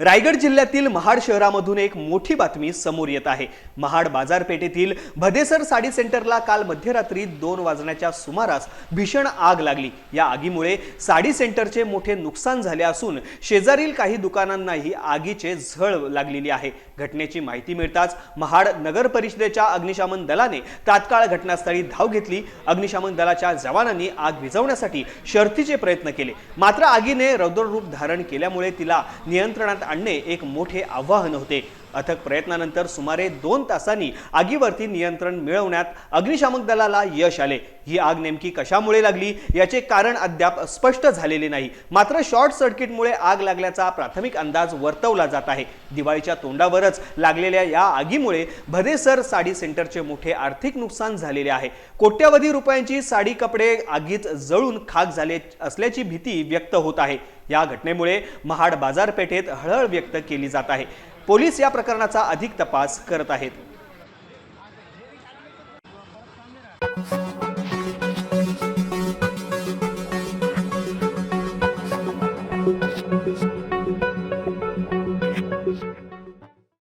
रायगड जिल्ह्यातील महाड शहरामधून एक मोठी बातमी समोर येत आहे. महाड बाजारपेठेतील भदेसर साडी सेंटरला काल मध्यरात्री दोन वाजण्याच्या सुमारास भीषण आग लागली. या आगीमुळे साडी सेंटरचे मोठे नुकसान झाले असून शेजारील काही दुकानांनाही आगीचे झळ लागलेली आहे. घटनेची माहिती मिळताच महाड नगर परिषदेच्या अग्निशमन दलाने तात्काळ घटनास्थळी धाव घेतली. अग्निशमन दलाच्या जवानांनी आग विझवण्यासाठी शर्थीचे प्रयत्न केले. मात्र आगीने रौद्र रूप धारण केल्यामुळे तिला नियंत्रणात आणणे एक मोठे आव्हान होते. अथक प्रयत्नानंतर सुमारे दोन तासांनी आगीवरती नियंत्रण मिळवण्यात अग्निशामक दलाला यश आले. ही आग नेमकी कशामुळे लागली याचे कारण अद्याप स्पष्ट झालेले नाही. मात्र शॉर्ट सर्किटमुळे आग लागल्याचा प्राथमिक अंदाज वर्तवला जात आहे. दिवाळीच्या तोंडावरच लागलेल्या या आगीमुळे भदेसर साडी सेंटरचे मोठे आर्थिक नुकसान झालेले आहे. कोट्यावधी रुपयांची साडी कपडे आगीत जळून खाक झाले असल्याची भीती व्यक्त होत आहे. या घटनेमुळे महाड बाजारपेठेत हळहळ व्यक्त केली जात आहे. पोलीस या प्रकरणाचा अधिक तपास करत आहेत.